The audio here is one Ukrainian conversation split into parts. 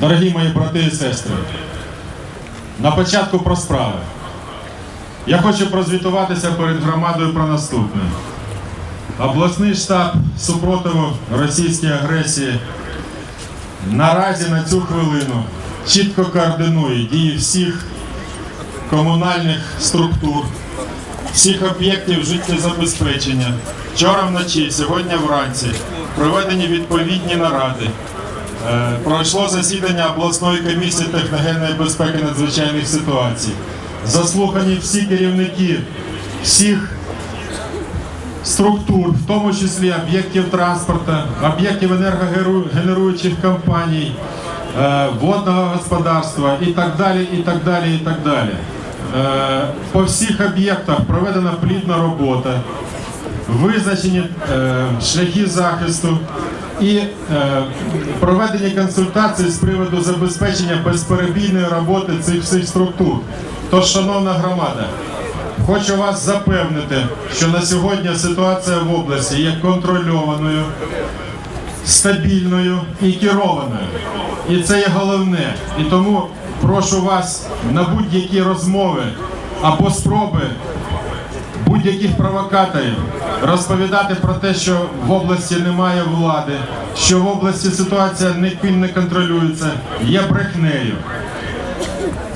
Дорогі мої брати і сестри, на початку про справи. Я хочу прозвітуватися перед громадою про наступне. Обласний штаб супротиву російській агресії наразі на цю хвилину чітко координує дії всіх комунальних структур, всіх об'єктів життєзабезпечення. Вчора вночі, сьогодні вранці проведені відповідні наради. Е, Пройшло засідання обласної комісії техногенної безпеки надзвичайних ситуацій. Заслухані всі керівники всіх структур, в тому числі об'єктів транспорту, об'єктів енергогенеруючих компаній, е, водного господарства і так далі, і так далі, і так далі. Е, По всіх об'єктах проведена плідна робота, визначені е, шляхи захисту і е, проведені консультації з приводу забезпечення безперебійної роботи цих всіх структур. Тож, шановна громада, Хочу вас запевнити, що на сьогодні ситуація в області є контрольованою, стабільною і керованою. І це є головне. І тому прошу вас на будь-які розмови або спроби будь-яких провокаторів розповідати про те, що в області немає влади, що в області ситуація не контролюється, є брехнею.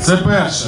Це перше.